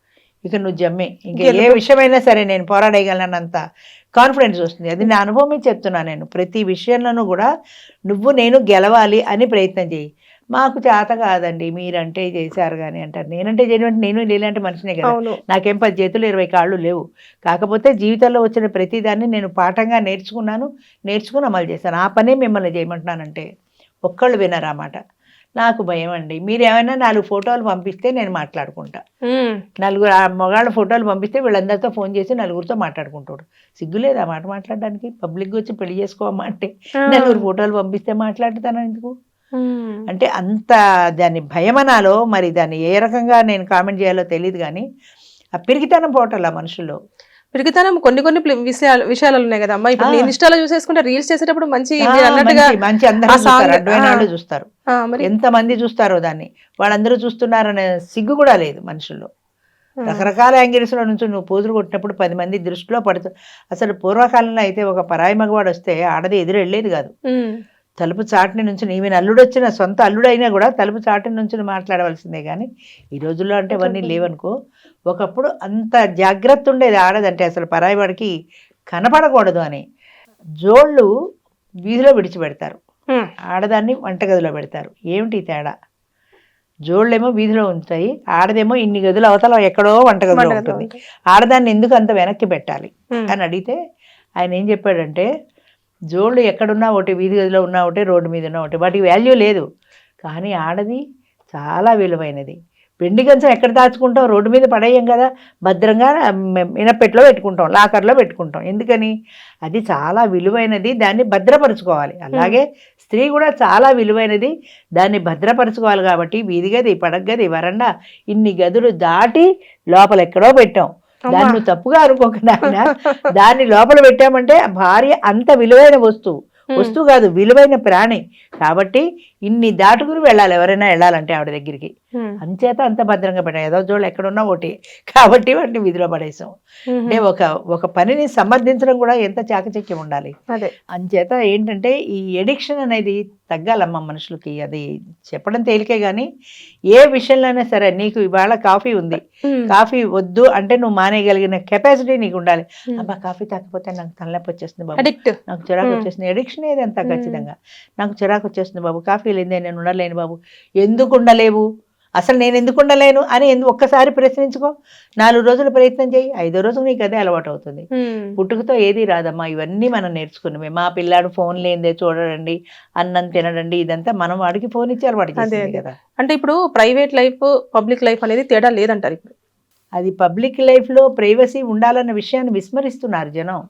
Speaker 3: ఇక నువ్వు జమ్మే. ఇంకా ఏ. విషయమైనా సరే నేను పోరాడగలనంత కాన్ఫిడెన్స్ వస్తుంది. అది నా అనుభవమే చెప్తున్నా నేను. ప్రతి విషయంలోనూ కూడా నువ్వు నేను గెలవాలి అని ప్రయత్నం చేయి. మాకు చేత కాదండి మీరంటే చేశారు కానీ అంటారు. నేనంటే చేయడం నేను ఇలాంటి మనిషినే కదా. నాకేం పది చేతులు ఇరవై కాళ్ళు లేవు. కాకపోతే జీవితంలో వచ్చిన ప్రతిదాన్ని నేను పాఠంగా నేర్చుకున్నాను నేర్చుకుని అమలు చేశాను. ఆ పనే మిమ్మల్ని చేయమంటున్నానంటే ఒక్కళ్ళు వినరు మాట నాకు భయం అండి. మీరు ఏమైనా నాలుగు ఫోటోలు పంపిస్తే నేను మాట్లాడుకుంటా. నలుగురు ఆ మగాళ్ళ ఫోటోలు పంపిస్తే వీళ్ళందరితో ఫోన్ చేసి నలుగురితో మాట్లాడుకుంటాడు. సిగ్గులేదు ఆ మాట మాట్లాడడానికి? పబ్లిక్గా వచ్చి పెళ్ళి చేసుకోమా అంటే నలుగురు ఫోటోలు పంపిస్తే మాట్లాడుతాను ఎందుకు. అంటే అంత దాని భయమనాలో మరి దాన్ని ఏ రకంగా నేను కామెంట్ చేయాలో తెలియదు కానీ ఆ పిరికితనం పోవటం మనుషుల్లో
Speaker 2: పిరికితనం కొన్ని కొన్ని విషయాలు విషయాలు ఉన్నాయి కదమ్మా ఇప్పుడు. నేను ఇన్స్టాలో చూసేసుకుంటే రీల్స్ చేసేటప్పుడు మంచి అన్నట్టుగా
Speaker 3: మంచి- అందరూ చూస్తారు
Speaker 2: ఆ.
Speaker 3: వాళ్ళు చూస్తారు దాన్ని వాళ్ళందరూ చూస్తున్నారనే సిగ్గు కూడా లేదు మనుషుల్లో. రకరకాల యాంగిల్స్లో నుంచి నువ్వు పోజులు కొట్టినప్పుడు పది మంది దృష్టిలో పడుతు అసలు పూర్వకాలంలో అయితే ఒక పరాయి మగవాడు వస్తే ఆడది ఎదురు వెళ్ళేది కాదు. తలుపు చాటుని నుంచి నీవి అల్లుడు వచ్చిన సొంత అల్లుడు అయినా కూడా తలుపు చాటుని నుంచి మాట్లాడవలసిందే కానీ ఈ రోజుల్లో అంటే ఇవన్నీ లేవనుకో ఒకప్పుడు అంత జాగ్రత్త ఉండేది ఆడదంటే అసలు పరాయి వాడికి కనపడకూడదు అని. జోళ్ళు వీధిలో విడిచిపెడతారు. ఆడదాన్ని వంటగదిలో పెడతారు. ఏమిటి తేడా? జోళ్ళేమో వీధిలో ఉంటాయి ఆడదేమో ఇన్ని గదులు అవతల ఎక్కడో వంటగదిలో ఉంటుంది. ఆడదాన్ని ఎందుకు అంత వెనక్కి పెట్టాలి. అని అడిగితే ఆయన ఏం చెప్పాడంటే జోళ్ళు ఎక్కడున్నా ఒకటి వీధి గదిలో ఉన్నా ఒకటి రోడ్డు మీద ఉన్నా ఒకటి వాటికి వాల్యూ లేదు. కానీ ఆడది చాలా విలువైనది. వెండి గంచం ఎక్కడ దాచుకుంటాం? రోడ్డు మీద పడేయం కదా. భద్రంగా మినపెట్లో పెట్టుకుంటాం లాకర్లో పెట్టుకుంటాం. ఎందుకని? అది చాలా విలువైనది దాన్ని భద్రపరుచుకోవాలి. అలాగే స్త్రీ కూడా చాలా విలువైనది దాన్ని భద్రపరచుకోవాలి కాబట్టి వీధి గది పడగది వరండా ఇన్ని గదులు దాటి లోపల ఎక్కడో పెట్టాం. దాన్ని. నువ్వు తప్పుగా అనుకోక నాయన దాన్ని లోపల పెట్టామంటే భార్య అంత విలువైన వస్తువు. వస్తువు కాదు విలువైన ప్రాణి కాబట్టి ఇన్ని దాటుకుని వెళ్ళాలి ఎవరైనా వెళ్ళాలంటే ఆవిడ దగ్గరికి. అంచేత అంత భద్రంగా పెట్టాం. ఏదో జోళ్ళు ఎక్కడున్నా ఒకటి కాబట్టి వాటిని విధిలో పడేసాం. అంటే ఒక ఒక పనిని సమర్థించడం కూడా ఎంత చాకచక్యం ఉండాలి. అంచేత ఏంటంటే ఈ ఎడిక్షన్ అనేది తగ్గాలమ్మ మనుషులకి. అది చెప్పడం తేలికే కానీ ఏ విషయంలోనే సరే నీకు ఇవాళ కాఫీ ఉంది. కాఫీ వద్దు అంటే నువ్వు మానేయగలిగిన కెపాసిటీ నీకు ఉండాలి. అబ్బా కాఫీ తాకపోతే నాకు తలనొప్పి వచ్చేస్తుంది బాబు.
Speaker 2: అడిక్ట్
Speaker 3: నాకు చిరాకు. వచ్చేస్తుంది. ఎడిక్షన్ ఏదంతా
Speaker 2: మ్మ్.
Speaker 3: ఖచ్చితంగా. నాకు చిరాకు వచ్చేస్తుంది బాబు. కాఫీ లేదే నేను ఉండలేను బాబు. ఎందుకు ఉండలేవు? అసలు నేను ఎందుకు ఉండలేను అని ఎందు ఒక్కసారి ప్రశ్నించుకో. నాలుగు రోజులు ప్రయత్నం చేయి ఐదో రోజు నీకు అదే అలవాటు అవుతుంది. పుట్టుకతో ఏది రాదమ్మా ఇవన్నీ మనం నేర్చుకున్నవి మా పిల్లాడు ఫోన్ లేనిదే చూడడండి అన్నం తినడండి ఇదంతా మనం వాడికి ఫోన్ ఇచ్చి అలవాటు. కదా.
Speaker 2: అంటే ఇప్పుడు ప్రైవేట్ లైఫ్ పబ్లిక్ లైఫ్ అనేది తేడా లేదంటారు ఇప్పుడు.
Speaker 3: అది పబ్లిక్ లైఫ్లో ప్రైవసీ ఉండాలన్న విషయాన్ని విస్మరిస్తున్నారు జనం.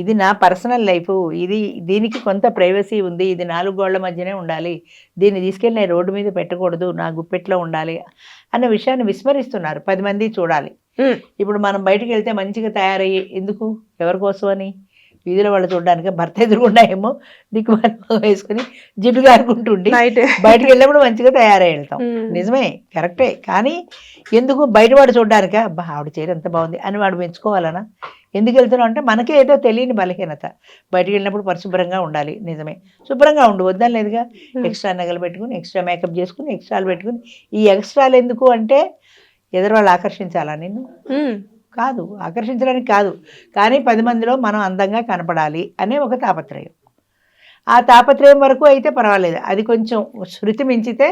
Speaker 3: ఇది నా పర్సనల్ లైఫ్. ఇది దీనికి కొంత ప్రైవసీ ఉంది. ఇది నాలుగు గోళ్ళ మధ్యనే ఉండాలి. దీన్ని తీసుకెళ్ళి నేను రోడ్డు మీద పెట్టకూడదు. నా గుప్పెట్లో ఉండాలి అన్న విషయాన్ని విస్మరిస్తున్నారు. పది మంది చూడాలి. ఇప్పుడు మనం బయటికి వెళ్తే మంచిగా తయారయ్యి ఎందుకు? ఎవరి కోసం అని వీధిలో వాళ్ళు చూడడానికి భర్త ఎదురుకుండా ఏమో దిక్కు వేసుకుని జిడ్డు గారుకుంటుండి
Speaker 2: నైట్
Speaker 3: బయటకు వెళ్ళినప్పుడు మంచిగా తయారై వెళ్తాం నిజమే. కరెక్టే. కానీ ఎందుకు? బయట వాడు చూడడానికా? అబ్బా ఆవిడ చీర ఎంత బాగుంది అని వాడు మెచ్చుకోవాలనా? ఎందుకు వెళ్తున్నాం అంటే మనకే ఏదో తెలియని బలహీనత. బయటికి వెళ్ళినప్పుడు పరిశుభ్రంగా ఉండాలి నిజమే. శుభ్రంగా ఉండు వద్దని లేదుగా. ఎక్స్ట్రా నగలు పెట్టుకుని ఎక్స్ట్రా మేకప్ చేసుకుని ఎక్స్ట్రాలు పెట్టుకుని. ఈ ఎక్స్ట్రాలు ఎందుకు అంటే ఎదురు వాళ్ళు ఆకర్షించాలా నిన్ను? కాదు ఆకర్షించడానికి కాదు. కానీ పది మందిలో మనం అందంగా కనపడాలి అనే ఒక తాపత్రయం. ఆ తాపత్రయం వరకు అయితే పర్వాలేదు. అది కొంచెం శృతి మించితే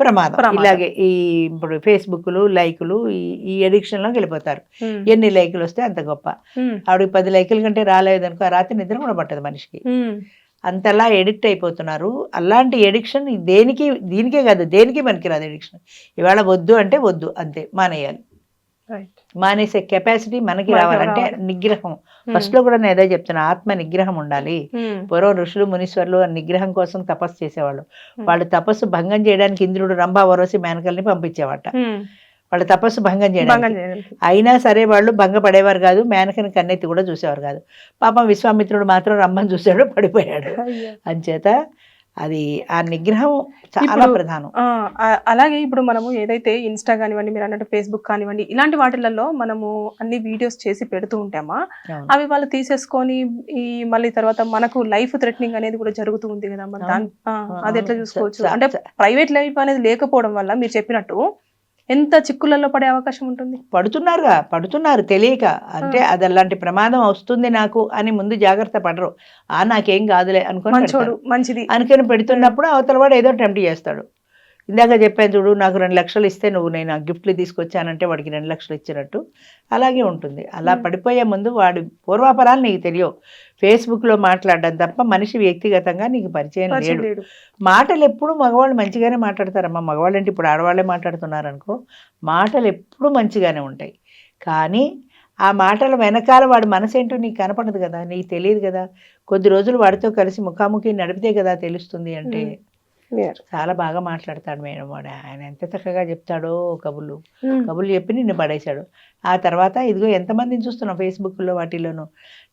Speaker 3: ప్రమాదం. ఇలాగే ఈ ఇప్పుడు ఫేస్బుక్లు లైకులు ఈ ఈ ఎడిక్షన్లోకి వెళ్ళిపోతారు. ఎన్ని లైకులు వస్తే అంత గొప్ప. ఆవిడకి పది లైకుల కంటే రాలేదనుకో ఆ రాత్రి నిద్ర కూడా పట్టదు మనిషికి. అంతలా ఎడిక్ట్ అయిపోతున్నారు. అలాంటి ఎడిక్షన్ దేనికి దీనికే కాదు దేనికి పనికిరాదు ఎడిక్షన్. ఇవాళ వద్దు అంటే వద్దు అంతే మానేయాలి. మానేసే కెపాసిటీ మనకి రావాలంటే
Speaker 2: రావాలి.
Speaker 3: నిగ్రహం. ఫస్ట్లో కూడా నేను ఏదో చెప్తున్నా ఆత్మ నిగ్రహం ఉండాలి. పూర్వం ఋషులు మునీశ్వరులు నిగ్రహం కోసం తపస్సు చేసేవాళ్ళు. వాళ్ళు తపస్సు భంగం చేయడానికి ఇంద్రుడు రంభా వరోసి మేనకల్ని పంపించేవాట. వాళ్ళ తపస్సు భంగం చేయడానికి. అయినా సరే వాళ్ళు భంగపడేవారు కాదు మేనకని కన్నెత్తి కూడా చూసేవారు కాదు. పాపం విశ్వామిత్రుడు మాత్రం రమ్మని చూశాడు పడిపోయాడు. అంచేత అది ఆ నిగ్రహం చాలా ప్రధానం
Speaker 2: అలాగే ఇప్పుడు మనము ఏదైతే ఇన్స్టా కానివ్వండి మీరు అన్నట్టు ఫేస్బుక్ కానివ్వండి ఇలాంటి వాటిలలో మనము అన్ని వీడియోస్ చేసి పెడుతూ ఉంటామా. అవి వాళ్ళు తీసేసుకొని ఈ మళ్ళీ తర్వాత మనకు లైఫ్ థ్రెటనింగ్ అనేది కూడా జరుగుతూ ఉంది కదా మరి దాని అది ఎట్లా. చూసుకోవచ్చు అంటే ప్రైవేట్ లైఫ్ అనేది లేకపోవడం వల్ల మీరు చెప్పినట్టు ఎంత చిక్కులలో పడే అవకాశం ఉంటుంది?
Speaker 3: పడుతున్నారుగా పడుతున్నారు తెలియక. అంటే అది అలాంటి ప్రమాదం వస్తుంది నాకు అని ముందు జాగ్రత్త పడరు. ఆ నాకేం కాదులే అనుకొని.
Speaker 2: మంచిది.
Speaker 3: అనుకుని పెడుతున్నప్పుడు అవతల వాడు ఏదో టెంప్ట్ చేస్తాడు. ఇందాక చెప్పాను చూడు నాకు రెండు లక్షలు ఇస్తే నువ్వు నేను గిఫ్ట్లు తీసుకొచ్చానంటే వాడికి రెండు లక్షలు ఇచ్చినట్టు. అలాగే ఉంటుంది. అలా. పడిపోయే ముందు వాడి పూర్వాపరాలు నీకు తెలియవు. ఫేస్బుక్లో మాట్లాడడం తప్ప మనిషి వ్యక్తిగతంగా నీకు పరిచయం లేడు. మాటలు ఎప్పుడు మగవాళ్ళు మంచిగానే మాట్లాడతారమ్మా. మగవాళ్ళు అంటే ఇప్పుడు ఆడవాళ్ళే మాట్లాడుతున్నారు అనుకో మాటలు ఎప్పుడు మంచిగానే ఉంటాయి. కానీ ఆ మాటల వెనకాల వాడి మనసు ఏంటో నీకు కనపడదు కదా నీకు తెలియదు కదా. కొద్ది రోజులు వాడితో కలిసి ముఖాముఖి నడిపితే కదా తెలుస్తుంది అంటే. చాలా బాగా మాట్లాడతాడు మేడం వాడు. ఆయన ఎంత చక్కగా చెప్తాడో కబుర్లు.
Speaker 2: Hmm.
Speaker 3: కబుర్లు చెప్పి నిన్ను పడేశాడు. ఆ తర్వాత ఇదిగో ఎంతమందిని చూస్తున్నాం ఫేస్బుక్లో వాటిలోనూ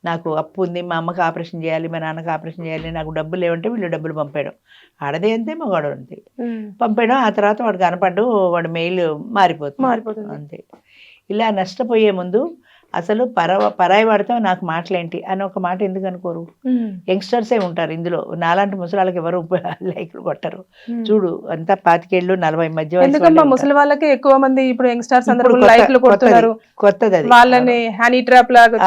Speaker 3: నాకు అప్పు ఉంది మా అమ్మకి ఆపరేషన్ చేయాలి మా నాన్నకి ఆపరేషన్ చేయాలి నాకు డబ్బులు లేవంటే వీళ్ళు డబ్బులు పంపాడు. ఆడదే అంతే మగాడు అంతే.
Speaker 2: Hmm.
Speaker 3: పంపాడు ఆ తర్వాత వాడు కనపడ్డు వాడు మెయిల్ మారిపోతుంది.
Speaker 2: మారిపోతుంది.
Speaker 3: అంతే. ఇలా నష్టపోయే ముందు అసలు పరవ పరాయి వాడితో నాకు మాటలేంటి? అని ఒక మాట ఎందుకు అనుకోరు. యంగ్స్టర్సే ఉంటారు ఇందులో. నాలాంటి ముసలాళ్ళకి ఎవరు లైక్లు కొట్టరు. చూడు అంతా పాతికేళ్ళు నలభై మధ్య.
Speaker 2: ముసలి వాళ్ళకి ఎక్కువ మంది ఇప్పుడు యంగ్స్టర్స్ అందరూ లైక్లు కొడుతున్నారు.
Speaker 3: కొత్తది, అది.
Speaker 2: వాళ్ళని హనీ ట్రాప్ లాగా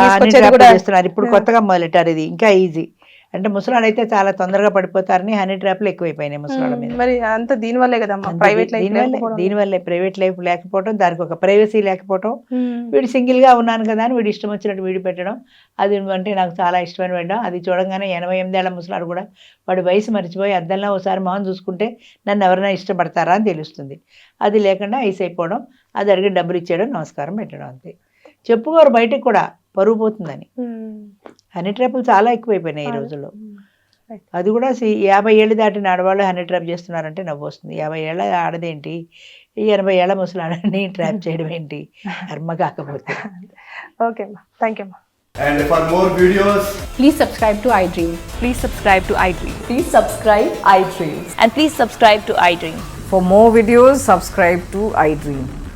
Speaker 3: చేస్తున్నారు. ఇప్పుడు. కొత్తగా మొదలెట్టారు ఇది. ఇంకా ఈజీ. అంటే ముసలాడు అయితే చాలా తొందరగా పడిపోతారని హనీ ట్రాప్లు ఎక్కువైపోయినాయి ముసలాళ్ళ మీద.
Speaker 2: మరి అంత దీని వల్లే కదమ్మా ప్రైవేట్ లైఫ్
Speaker 3: దీనివల్లే దీనివల్లే ప్రైవేట్ లైఫ్ లేకపోవడం దానికి ఒక ప్రైవసీ లేకపోవడం. వీడు సింగిల్గా ఉన్నాను కదా అని వీడు ఇష్టం వచ్చినట్టు వీడి పెట్టడం. అది అంటే నాకు చాలా ఇష్టమైన పెట్టడం అది చూడంగానే ఎనభై ఎనిమిదేళ్ళ ముసలాడు కూడా వాడి వయసు మర్చిపోయి అద్దంలో ఒకసారి మొహం చూసుకుంటే నన్ను ఎవరైనా ఇష్టపడతారా అని తెలుస్తుంది. అది లేకుండా ఐస్ అయిపోవడం అది అడిగి డబ్బులు ఇచ్చేయడం నమస్కారం పెట్టడం అంతే. చెప్పుకోరు బయటకు కూడా. పరువు పోతుందని హనీ ట్రాపులు చాలా ఎక్కువైపోయినాయి ఈ. రోజుల్లో. అది కూడా యాభై ఏళ్ళు దాటిన ఆడవాళ్ళు హనీ ట్రాప్ చేస్తున్నారంటే నవ్వు వస్తుంది యాభై ఏళ్ళ ఆడదేంటి ఈ ఎనభై ఏళ్ళ ముసలాడని ట్రాప్ చేయడం ఏంటి కర్మ కాకపోతే
Speaker 2: ఓకే అమ్మా thank you
Speaker 4: And for more videos,
Speaker 5: Please subscribe to iDream.
Speaker 6: Please subscribe to iDream.
Speaker 5: Please subscribe iDream.
Speaker 6: And please subscribe to iDream.
Speaker 7: For more videos, subscribe to iDream.